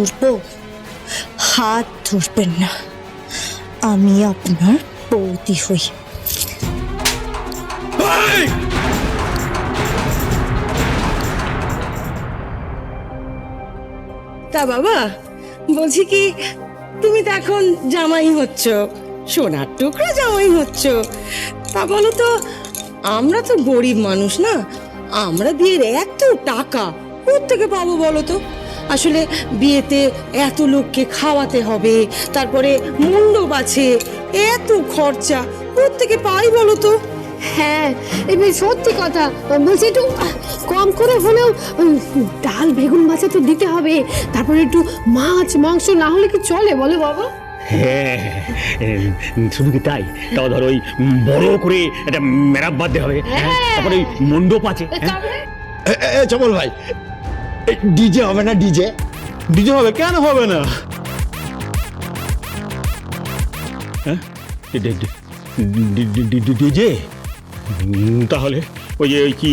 করব হাত ধরবেন না। আমি আপনার বৌদি হই। তা বাবা বলছি কি তুমি তো এখন জামাই হচ্ছ সোনার টুকরা জামাই হচ্ছ। তা বলো তো আমরা তো গরিব মানুষ না আমরা বিয়ের এত টাকা থেকে পাবো বলো তো? আসলে বিয়েতে এত লোককে খাওয়াতে হবে তারপরে মণ্ডপ আছে এত খরচা থেকে পাই বলো তো? হ্যাঁ এবার সত্যি কথা বলছি একটু কম করে হলেও ডাল বেগুন ভাজা তো দিতে হবে তারপরে একটু মাছ মাংস না হলে কি চলে বলো বাবা? হ্যাঁ শুধু কি তাই? তাও ধর ওই বড় করে একটা মেরাপ বাঁধতে হবে হ্যাঁ, তারপরে ওই মণ্ডপ আছে হ্যাঁ। তারপরে ভাই ডিজে হবে না ডিজে? ডিজে হবে? কেন হবে না? হ্যাঁ? ডিজে? তাহলে ওই যে ওই কি,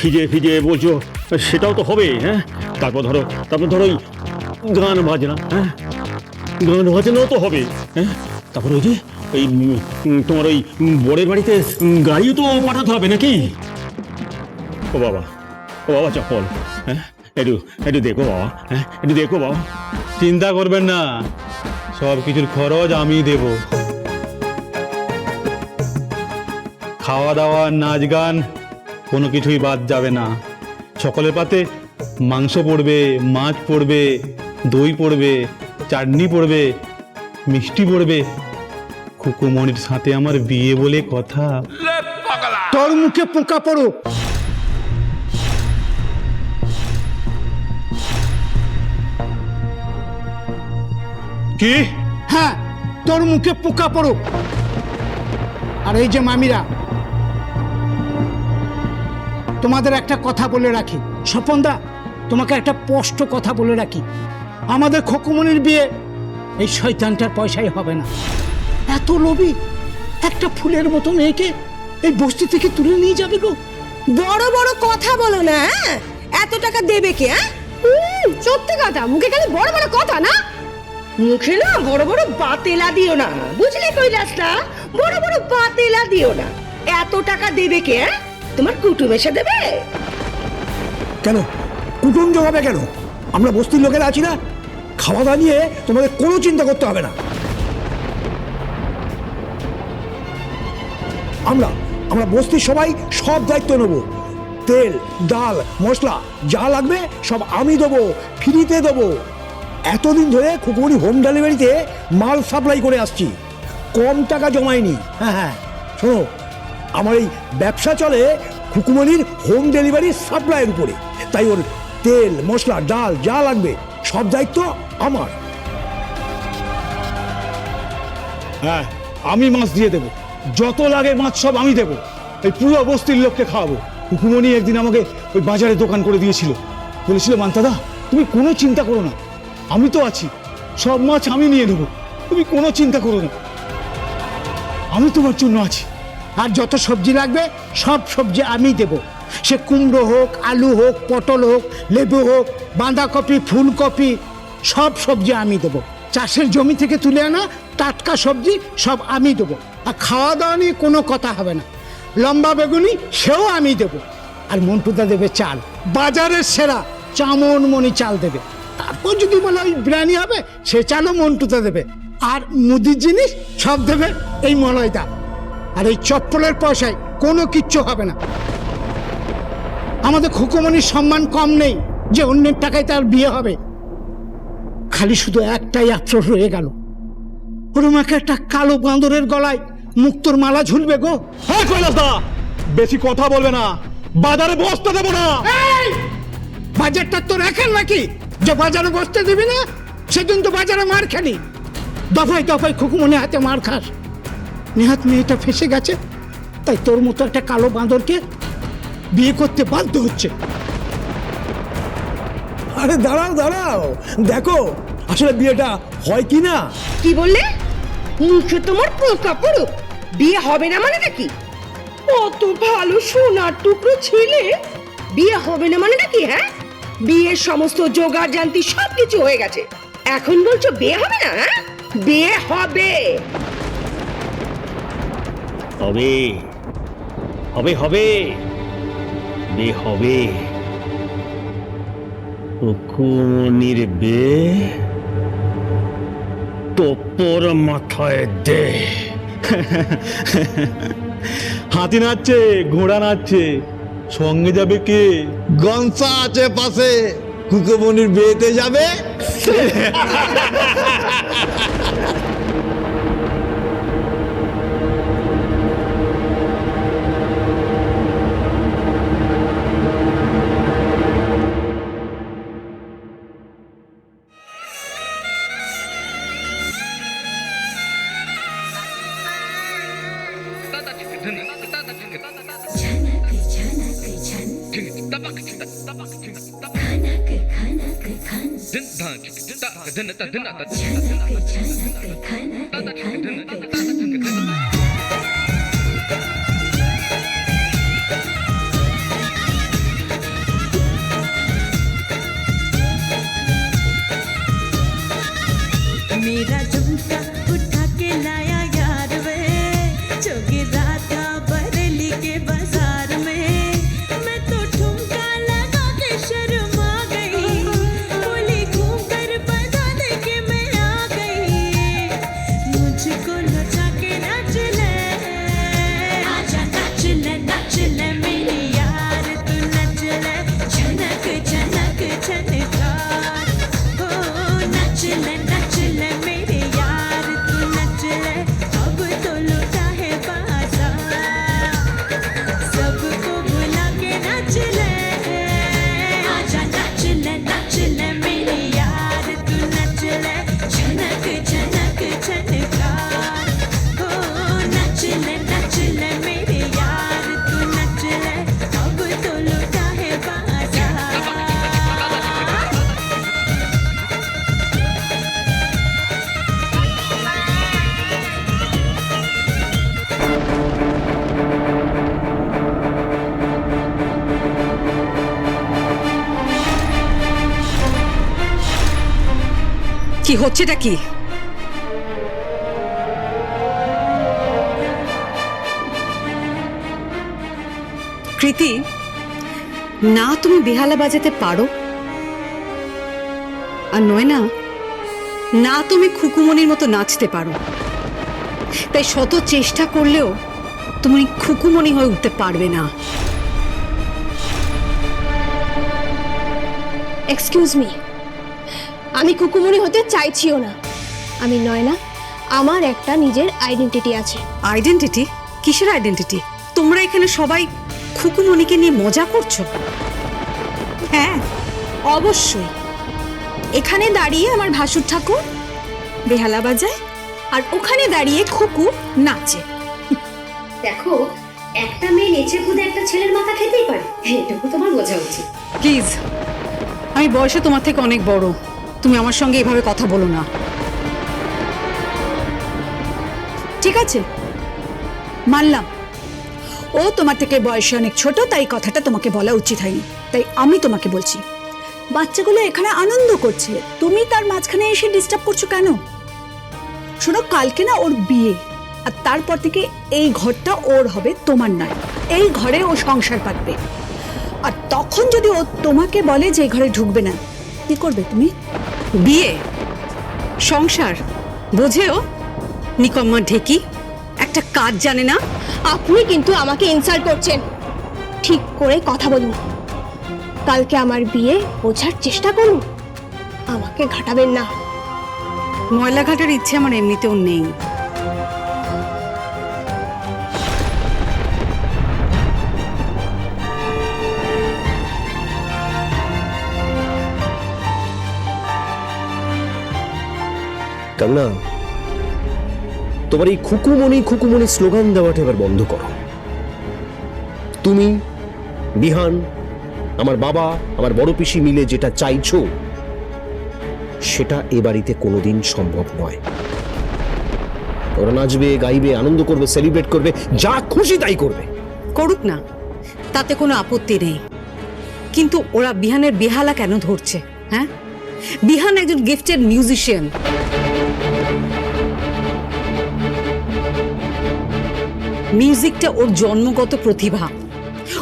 ফিজে ফিজে বলছো, সেটাও তো হবে হ্যাঁ? তারপর ধরো তারপর ধরো ওই গান বাজনা হ্যাঁ? গান বাজনাও তো হবে হ্যাঁ? তারপর ওই যে ওই তোমার ওই বরের বাড়িতে গাড়িও তো পাঠাতে হবে নাকি? ও বাবা। বাবা চপল হ্যাঁ একটু একটু দেখো বাবা হ্যাঁ একটু দেখো বাবা চিন্তা করবেন না সব কিছুর খরচ আমি দেব খাওয়া দাওয়া নাচ গান কোনো কিছুই বাদ যাবে না সকলের পাতে মাংস পড়বে মাছ পড়বে দই পড়বে চাটনি পড়বে মিষ্টি পড়বে খুকুমণির সাথে আমার বিয়ে বলে কথা তোর মুখে পোকা পড়ুক কি? হ্যাঁ তোর মুখে পোকা পড়ুক। আর এই যে মামিরা তোমাদের একটা কথা বলে রাখি। স্বপনদা তোমাকে একটা স্পষ্ট কথা বলে রাখি। আমাদের খকুমনির বিয়ে এই শয়তানটার পয়সাই হবে না। এত লোভী একটা ফুলের মতো মেয়েকে এই বস্তি থেকে তুলে নিয়ে যাবে গো। বড় বড় কথা বলো না হ্যাঁ? এত টাকা দেবে কে হ্যাঁ? সত্যি কথা মুখে খালি বড় বড় কথা না? মুখে না বড় বড় বাতেলা দিও না। বুঝলে কৈলাসটা? বড় বড় বাতেলা দিও না। এত টাকা দেবে কে হ্যাঁ? তোমার কুটুম এসে দেবে? কেন? কুটুম জমাবে কেন? আমরা বস্তির লোকেরা আছি না? খাওয়া দাওয়া নিয়ে তোমাদের কোনো চিন্তা করতে হবে না। আমরা আমরা বস্তির সবাই সব দায়িত্ব নেব। তেল, ডাল, মশলা, যা লাগবে সব আমি দেবো, ফ্রিতে দেবো। এতদিন ধরে খুকুরি হোম ডেলিভারিতে মাল সাপ্লাই করে আসছি। কম টাকা জমায়নি। হ্যাঁ হ্যাঁ শোনো, আমার এই ব্যবসা চলে খুকুমনির হোম ডেলিভারি সাপ্লাইয়ের উপরে। তাই ওর তেল, মশলা, ডাল যা লাগবে, সব দায়িত্ব আমার। হ্যাঁ আমি মাছ দিয়ে দেবো। যত লাগে মাছ সব আমি দেবো। এই পুরো বস্তির লোককে খাওয়াবো। হুকুমনি একদিন আমাকে ওই বাজারে দোকান করে দিয়েছিল। বলেছিল, মান্তাদা, তুমি কোনো চিন্তা করো না। আমি তো আছি। সব মাছ আমি নিয়ে নেব। তুমি কোনো চিন্তা করো না। আমি তোমার জন্য আছি। আর যত সবজি লাগবে, সব সবজি আমি দেব। সে কুমড়ো হোক, আলু হোক, পটল হোক, লেবু হোক, বাঁধাকপি, ফুলকপি, সব সবজি আমি দেব। চাষের জমি থেকে তুলে আনা টাটকা সবজি সব আমি দেবো। আর খাওয়া দাওয়া নিয়ে কোনো কথা হবে না। লম্বা বেগুনি সেও আমি দেব। আর মন্টুদা দেবে চাল। বাজারের সেরা চামন মনি চাল দেবে। তারপর যদি বলে ওই বিরিয়ানি হবে সে চালও মন্টুদা দেবে। আর মুদির জিনিস সব দেবে এই মলয়দা। আর এই চপ্পলের পয়সায় কোনো কিচ্ছু হবে না। আমাদের খুকুমনির সম্মান কম নেই যে অন্যের টাকায় তার বিয়ে হবে। খালি শুধু একটাই আফসোস রয়ে গেল। ওরম একটা কালো বাঁদরের গলায় মুক্তোর মালা ঝুলবে গো। হ্যাঁ কৈলাস দা বেশি কথা বলবে না। বাজারে বসতে দেবো না। বাজারটা তো রাখেন নাকি? যে বাজারে বসতে দিবি না সেদিন তো বাজারে মার খেলি। দফায় দফায় খুকুমনি হাতে মার খাস। নেহাত মেয়েটা ফেসে গেছে তাই তোর মতো একটা কালো বাঁদরকে বিয়ে করতে বাধ্য হচ্ছে। আরে দাঁড়াও দাঁড়াও। দেখো আসলে বিয়েটা হয় কি না? কি বললে? মুখে তোমার পোকা পড়ুক বিয়ে হবে না মানে নাকি অত ভালো সোনার টুকরো ছেলে। বিয়ে হবে না মানে নাকি হ্যাঁ? বিয়ের সমস্ত জোগাড় জানতি সব কিছু হয়ে গেছে। এখন বলছো বিয়ে হবে না হ্যাঁ? বিয়ে হবে। হবে। হবে হবে। বে হবে। হুকুমনির বে তোপর মাথায় দে। হাতি নাচছে, ঘোড়া নাচছে। সঙ্গে যাবে কে? গনসা আছে পাশে। কুকুমনির বিয়েতে যাবে? 大大大大大大大大大大大大大 কি হচ্ছেটা কি? কৃতি, না তুমি বেহালা বাজাতে পারো। আর নয় না না তুমি খুকুমনির মতো নাচতে পারো। তাই শত চেষ্টা করলেও তুমি খুকুমনি হয়ে উঠতে পারবে না। এক্সকিউজ মি আমি কুকুমনি হতে চাইছিও না। আমি নয়না আমার একটা নিজের আইডেন্টিটি আছে। আইডেন্টিটি কিসের আইডেন্টিটি তোমরা এখানে সবাই খুকুমনিকে নিয়ে মজা করছ? হ্যাঁ অবশ্যই। এখানে দাঁড়িয়ে আমার ভাসুর ঠাকুর বেহালা বাজায় আর ওখানে দাঁড়িয়ে খুকু নাচে। দেখো একটা মেয়ে নেচে খুদে একটা ছেলের মাথা খেতেই পারে। এটুকু তোমার বোঝা উচিত। প্লিজ আমি বয়সে তোমার থেকে অনেক বড়। তুমি আমার সঙ্গে এভাবে কথা বলো না। ঠিক আছে? মানলাম। ও তোমার থেকে বয়সে অনেক ছোট, তাই কথাটা তোমাকে বলা উচিত হয়নি। তাই আমি তোমাকে বলছি, বাচ্চাগুলো এখানে আনন্দ করছে। তুমি তার মাঝখানে এসে ডিস্টার্ব করছ কেন? শোনো, কালকে না ওর বিয়ে, আর তারপর থেকে এই ঘরটা ওর হবে, তোমার নয়। এই ঘরে ও সংসার পাতবে। আর তখন যদি ও তোমাকে বলে যে এই ঘরে ঢুকবে না, কি করবে তুমি? বিয়ে সংসার বোঝেও? নিকম্মা ঢেকি একটা কাজ জানে না? আপনি কিন্তু আমাকে ইনসাল্ট করছেন। ঠিক করে কথা বলুন। কালকে আমার বিয়ে বোঝার চেষ্টা করুন। আমাকে ঘাটাবেন না। ময়লা ঘাটার ইচ্ছে আমার এমনিতেও নেই। কাংনা তোমার এই খুকুমনি খুকুমনি স্লোগান দেওয়াটা এবার বন্ধ করো। তুমি, বিহান, আমার বাবা, আমার বড় পিসি মিলে যেটা চাইছো, সেটা এ বাড়িতে কোনোদিন সম্ভব নয়। ওরা নাচবে, গাইবে, আনন্দ করবে সেলিব্রেট করবে, যা খুশি তাই করবে। করুক না, তাতে কোনো আপত্তি নেই। কিন্তু ওরা বিহানের বেহালা কেন ধরছে হ্যাঁ? বিহান একজন গিফটেড মিউজিশিয়ান মিউজিকটা ওর জন্মগত প্রতিভা।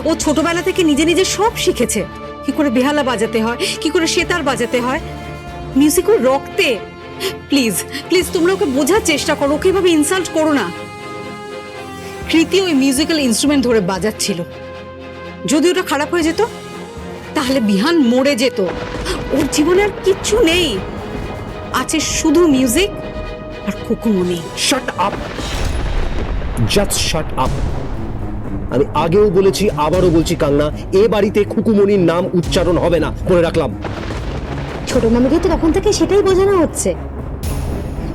ও ছোটবেলা থেকে নিজে নিজে সব শিখেছে। কি করে বেহালা বাজাতে হয়, কি করে সেতার বাজাতে হয়। মিউজিক ওর রক্তে। প্লিজ প্লিজ তোমরা ওকে বোঝার চেষ্টা করো, ওকে এভাবে ইনসাল্ট করো না। কৃতি ওই মিউজিক্যাল ইনস্ট্রুমেন্ট ধরে বাজাচ্ছিল। যদি ওটা খারাপ হয়ে যেত, তাহলে বিহান মরে যেত। ওর জীবনে আর কিচ্ছু নেই। আছে শুধু মিউজিক আর Kukumoni shut up just shut up আমি আগেও বলেছি আবারও বলছি কাঙ্গনা এ বাড়িতে খুকুমনির নাম উচ্চারণ হবে না করে রাখলাম। ছোট মামিকে তো তখন থেকে সেটাই বোঝানো হচ্ছে।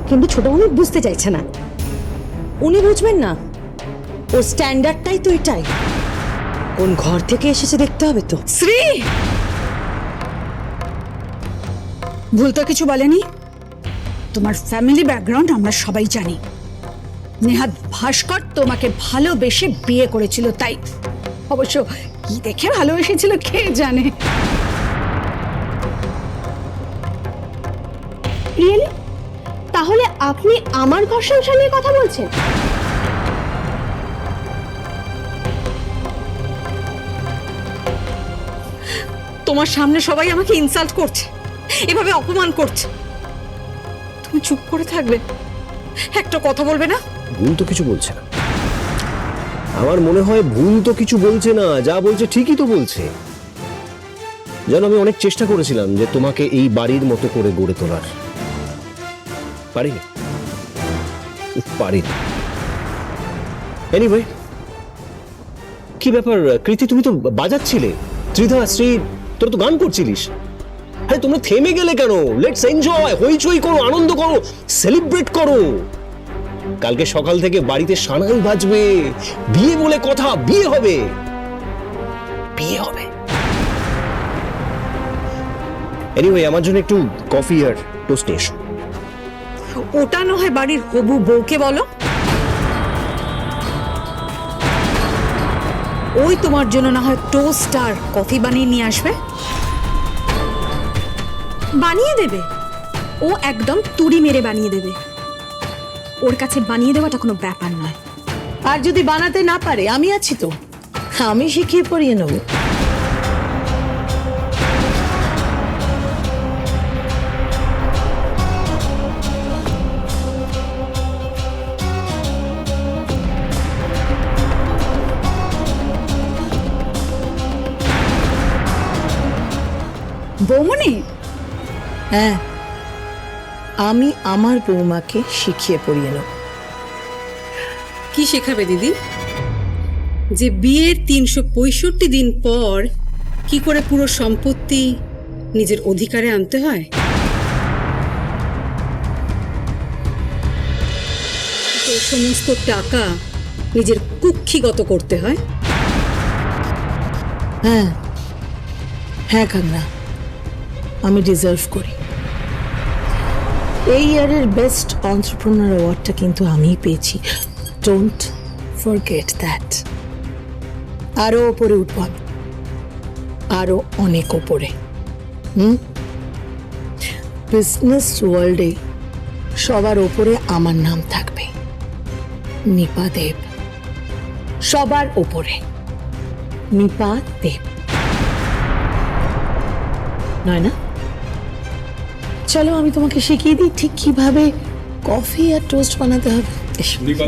কিন্তু ছোট মামি বুঝতে চাইছে না। উনি বুঝবেন না। ওর স্ট্যান্ডার্ডটাই তো এটাই। কোন ঘর থেকে এসেছে দেখতে হবে তো। শ্রী! ভুল তো কিছু বলেনি। তোমার ফ্যামিলি ব্যাকগ্রাউন্ড আমরা সবাই জানি। নেহাত ভাস্কর তোমাকে ভালোবেসে বিয়ে করেছিল তাই অবশ্য কি দেখে ভালোবেসেছিল কে জানে? রিয়েলি? তাহলে আপনি আমার ঘর সংসার নিয়ে কথা বলছেন? তোমার সামনে সবাই আমাকে ইনসাল্ট করছে এভাবে অপমান করছে। তুমি চুপ করে থাকবে একটা কথা বলবে না? ভুল তো কিছু বলছে না। আমার মনে হয় ভুল তো কিছু বলছে না, যা বলছে ঠিকই তো বলছে। যেন আমি অনেক চেষ্টা করেছিলাম যে তোমাকে এই বাড়ির মতো করে গড়ে তোলার। পারিনি। পারিনি। এনিওয়ে কি ব্যাপার, কৃতি, তুমি তো বাজাচ্ছিলে। ত্রিধা, শ্রী, তোরা তো গান করছিলিস। আরে তোমরা থেমে গেলে কেন? লেটস এনজয় হইচই করো, আনন্দ করো সেলিব্রেট করো। কালকে সকাল থেকে বাড়িতে সানাই বাজবে। বিয়ে বলে কথা, বিয়ে হবে। বিয়ে হবে। এনিওয়ে আমার জন্য একটু কফি আর টোস্ট এসো। ওটা না বাড়ির হবু বউকে বলো? ওই তোমার জন্য না হয় টোস্ট আর কফি বানিয়ে নিয়ে আসবে। বানিয়ে দেবে? ও একদম তুড়ি মেরে বানিয়ে দেবে। ওর কাছে বানিয়ে দেওয়াটা কোনো ব্যাপার নয়। আর যদি বানাতে না পারে আমি আছি তো। আমি শিখিয়ে পড়িয়ে নেব। বৌমনি হ্যাঁ? আমি আমার বৌমাকে শিখিয়ে পড়িয়ে নেব। কি শেখাবে দিদি? যে বিয়ের তিনশো পঁয়ষট্টি দিন পর কি করে পুরো সম্পত্তি নিজের অধিকারে আনতে হয়? সমস্ত টাকা নিজের কুক্ষিগত করতে হয়? হ্যাঁ হ্যাঁ কান্না। আমি ডিজার্ভ করি। এই ইয়ারের বেস্ট অন্টারপ্রেনার অ্যাওয়ার্ডটা কিন্তু আমিই পেয়েছি। ডোন্ট ফরগেট দ্যাট আরও ওপরে উঠব। আরও অনেক ওপরে। হুম? বিজনেস ওয়ার্ল্ডে সবার ওপরে আমার নাম থাকবে। নিপা দেব। সবার ওপরে। নিপা দেব। নয় না চলো আমি তোমাকে শিখিয়ে দিই ঠিক কীভাবে কফি আর টোস্ট বানাতে হবে। দীপা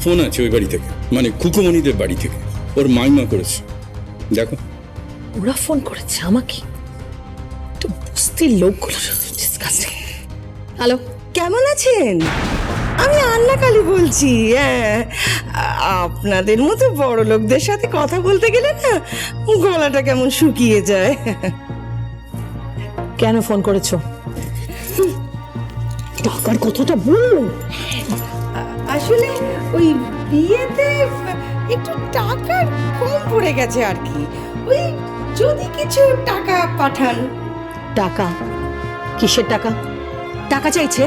ফোন আছে ওই বাড়ি থেকে মানে খুকুমণিদের বাড়ি থেকে। ওর মাইমা করেছে। দেখো। ওরা ফোন করেছে আমাকে। একটু বুঝতে লোকগুলো হ্যালো? কেমন আছেন? আমি আন্না কালী বলছি। হ্যাঁ আপনাদের মতো বড় লোকদের সাথে কথা বলতে গেলে না গলাটা কেমন শুকিয়ে যায়। কেন ফোন করেছ? টাকার কথাটা বলল। আসলে ওই বিয়েতে একটু টাকার কম পড়ে গেছে আর কি। ওই যদি কিছু টাকা পাঠান। টাকা? কিসের টাকা? টাকা চাইছে?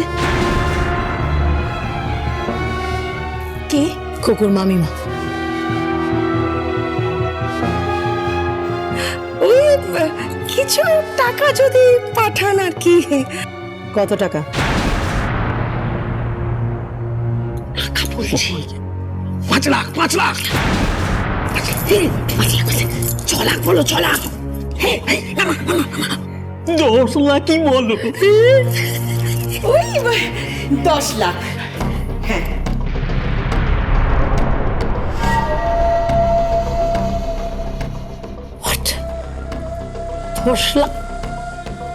কে? কুকুর মামিমা। ওই কিছু টাকা যদি পাঠান আর কি। কত টাকা? পাঁচ লাখ পাঁচ লাখ। ছ লাখ বলো ছ লাখ। দশ লাখই বলো। ওই দশ লাখ। দশ লাখ?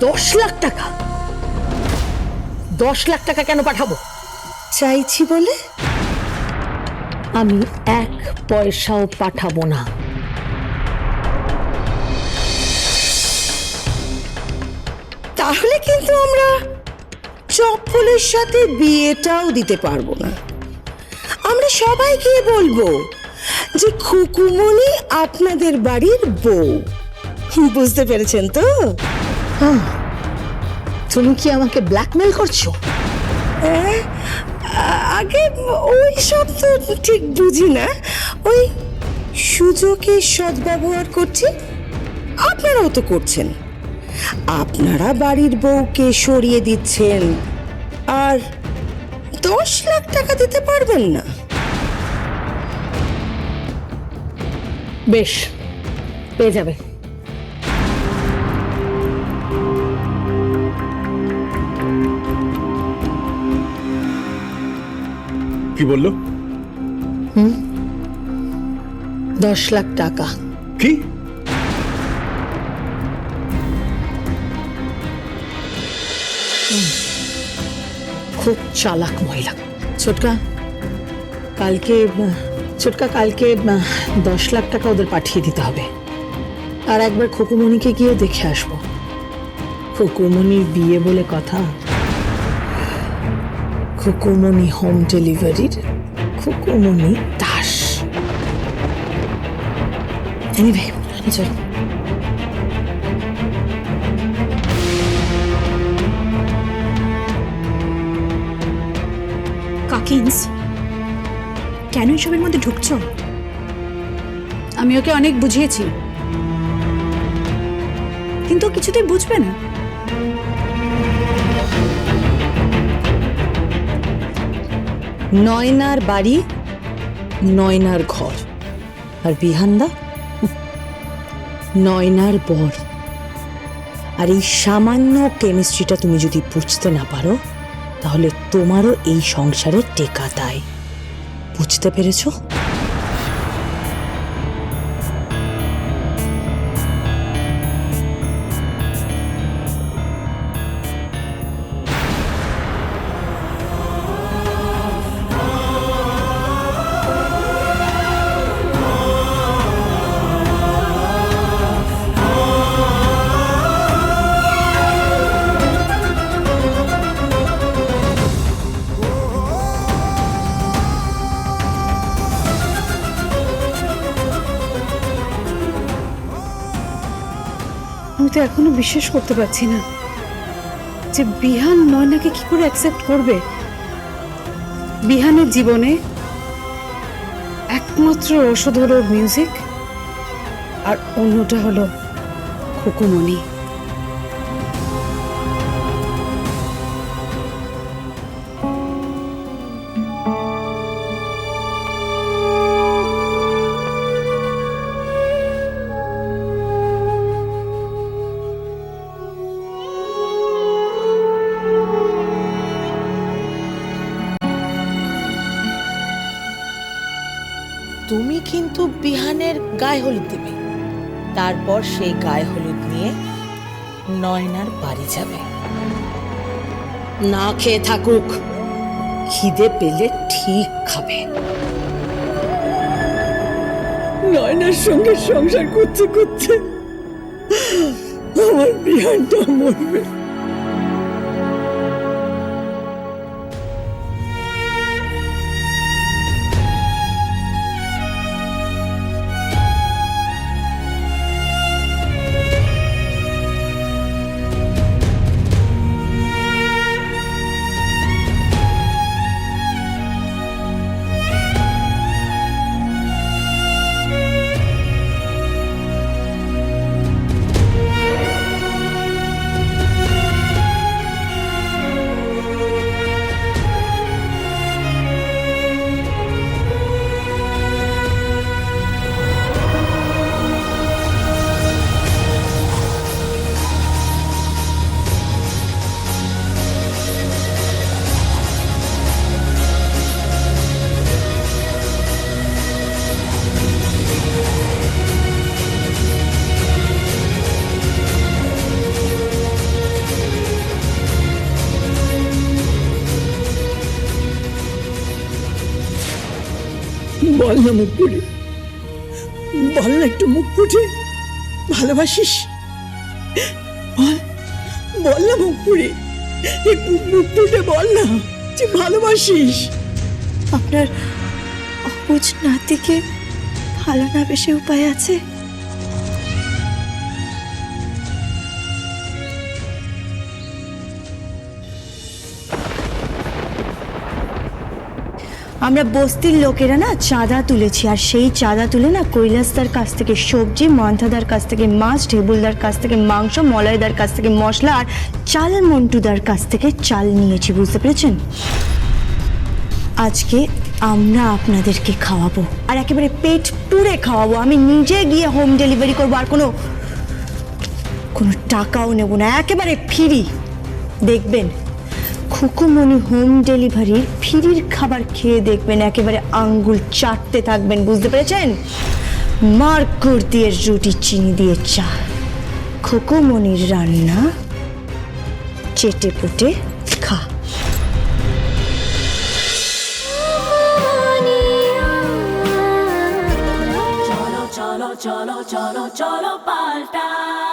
দশ লাখ টাকা? দশ লাখ টাকা কেন পাঠাবো? চাইছি বলে? আমি এক পয়সাও পাঠাবো না। তাহলে কিন্তু আমরা চপ্পলের সাথে বিয়েটাও দিতে পারব না। আমরা সবাই গিয়ে বলব যে খুকুমনি আপনাদের বাড়ির বউ। বুঝতে পেরেছেন তো? তুমি কি আমাকে ব্ল্যাকমেল করছ? হ্যাঁ, আগে ওই সব তো ঠিক বুঝি না। ওই সুযোগে সদ্ব্যবহার করছি, আপনারাও তো করছেন। আপনারা বাড়ির বউকে সরিয়ে দিচ্ছেন, আর দশ লাখ টাকা দিতে পারবেন না। বেশ, পেয়ে যাবে। কি বলল? দশ লাখ টাকা। কি? খুব চালাক মহিলা। ছোটকা কালকে ছোটকা কালকে দশ লাখ টাকা ওদের পাঠিয়ে দিতে হবে। আর একবার খুকুমণিকে গিয়ে দেখে আসব। খুকুমণির বিয়ে বলে কথা। খুকুমণি হোম ডেলিভারির খুকুমণি দাস। কাকিন্স, কেন এসবের মধ্যে ঢুকছো? আমি ওকে অনেক বুঝিয়েছি। কিন্তু কিছুতেই বুঝবে না। নয়নার বাড়ি, নয়নার ঘর। আর বিহানদা? নয়নার বর। আর এই সামান্য কেমিস্ট্রিটা তুমি যদি বুঝতে না পারো, তাহলে তোমারও এই সংসারে টেকা দায়। বুঝতে পেরেছ? বিশ্বাস করতে পারছি না। যে বিহান নয়নাকে কি করে অ্যাকসেপ্ট করবে? বিহানের জীবনে একমাত্র রসদ হলো মিউজিক আর অন্যটা হলো খুকুমণি। তারপর সেই গায়ে হলুদ নিয়ে নয়নার বাড়ি যাবে। না খেয়ে থাকুক। খিদে পেলে ঠিক খাবে। নয়নার সঙ্গে সংসার করতে করতে আমার বিহানটা মরবে। বল না মুখ পুড়ে বল না একটু মুখ ফুটে। ভালোবাসিস? বল বল না মুখ পুড়ে একটু মুখ ফুটে বল না যে ভালোবাসিস। আপনার অবুজ নাতিকে ভালো না বেশি উপায় আছে? আমরা বস্তির লোকেরা না চাঁদা তুলেছি, আর সেই চাঁদা তুলে না কৈলাসদার কাছ থেকে সবজি, মন্থাদার কাছ থেকে মাছ, ঢেবুলদার কাছ থেকে মাংস মলয়দার কাছ থেকে মশলা, আর চাল মন্টুদার কাছ থেকে চাল নিয়েছি, বুঝতে পেরেছেন? আজকে আমরা আপনাদেরকে খাওয়াবো, আর একেবারে পেট পুড়ে খাওয়াবো। আমি নিজে গিয়ে হোম ডেলিভারি করব, আর কোনো কোনো টাকাও নেব না, একেবারে ফ্রি দেখবেন খুকুমনি হোম ডেলিভারির ফ্রির খাবার খেয়ে দেখবেন একেবারে আঙ্গুল চাটতে থাকবেন বুঝতে পেরেছেন? মার্কুর দিয়ে রুটি চিনি দিয়ে চা। খুকুমনির রান্না চেটে পুটে খা। cholo, cholo, cholo, cholo, cholo, paltai.